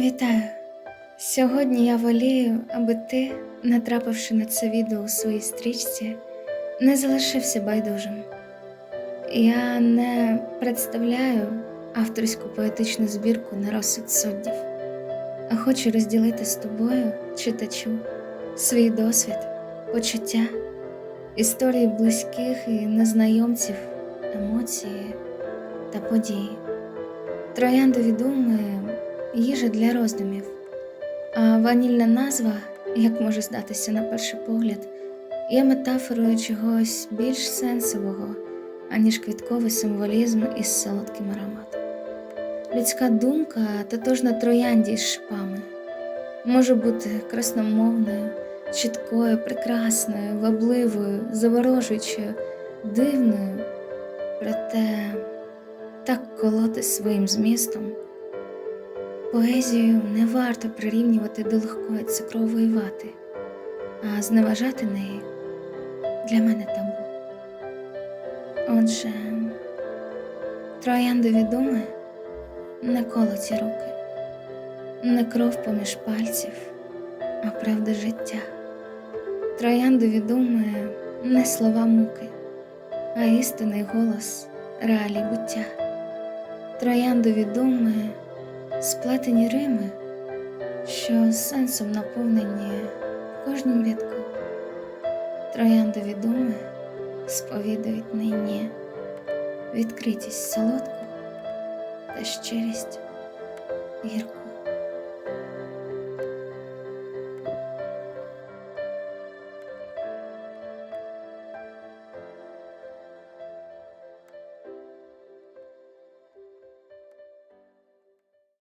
Вітаю! Сьогодні я волію, аби ти, натрапивши на це відео у своїй стрічці, не залишився байдужим. Я не представляю авторську поетичну збірку на розсуд суддів, а хочу розділити з тобою, читачу, свій досвід, почуття, історії близьких і незнайомців, емоції та події. Трояндові думи їжа для роздумів, а ванільна назва, як може здатися на перший погляд, є метафорою чогось більш сенсового, аніж квітковий символізм із солодким ароматом. Людська думка тотожна троянді з шипами, може бути красномовною, чіткою, прекрасною, вабливою, заворожуючою, дивною, проте так колоти своїм змістом. Поезію не варто прирівнювати до легкої цукрової вати, а зневажати неї для мене табу. Отже, трояндові думи не колоті руки, не кров поміж пальців, а правда життя. Трояндові думи не слова муки, а істинний голос реалій буття. Трояндові думи сплетені рими, що сенсом наповнені в кожному рядку. Трояндові думи сповідують нині відкритість солодку та щирість гірку.